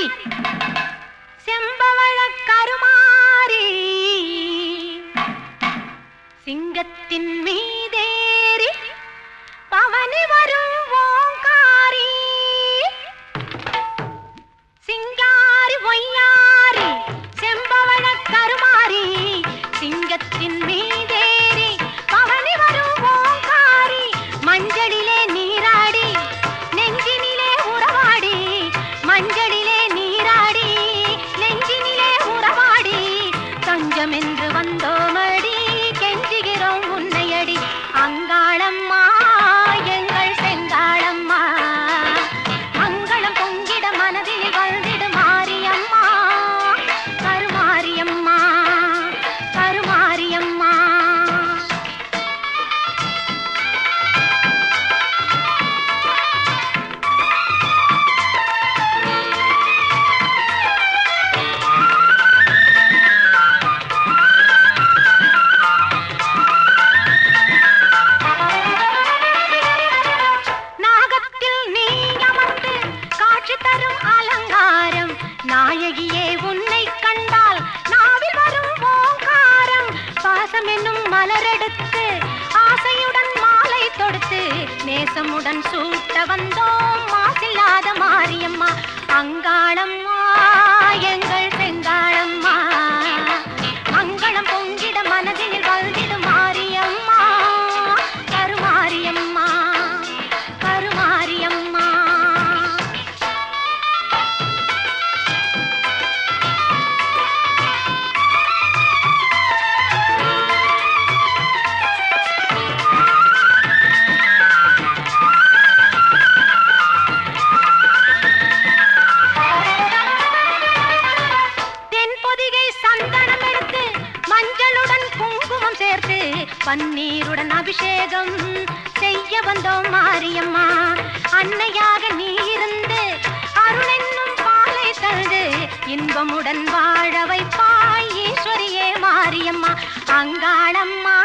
കരുമാറി ചെമ്പവഴ സിംഗത്തിൻ நாயகியே உன்னை கண்டால் நாவில் வரும் ஓங்காரம். பாசம் என்னும் மலரெடுத்து ஆசையுடன் மாலை தொடுத்து நேசமுடன் சூட்ட வந்தோம். மாசில்லாத மாரியம்மா அங்காளம்மா பன்னீருடன் அபிஷேகம் செய்ய வந்தோம் மாரியம்மா. அன்னையாக நீ இருந்து அருளென்னும் பாலை தந்து இன்பமுடன் வாழ வைப்பாய் ஈஸ்வரியே மாரியம்மா. அங்காளம்மா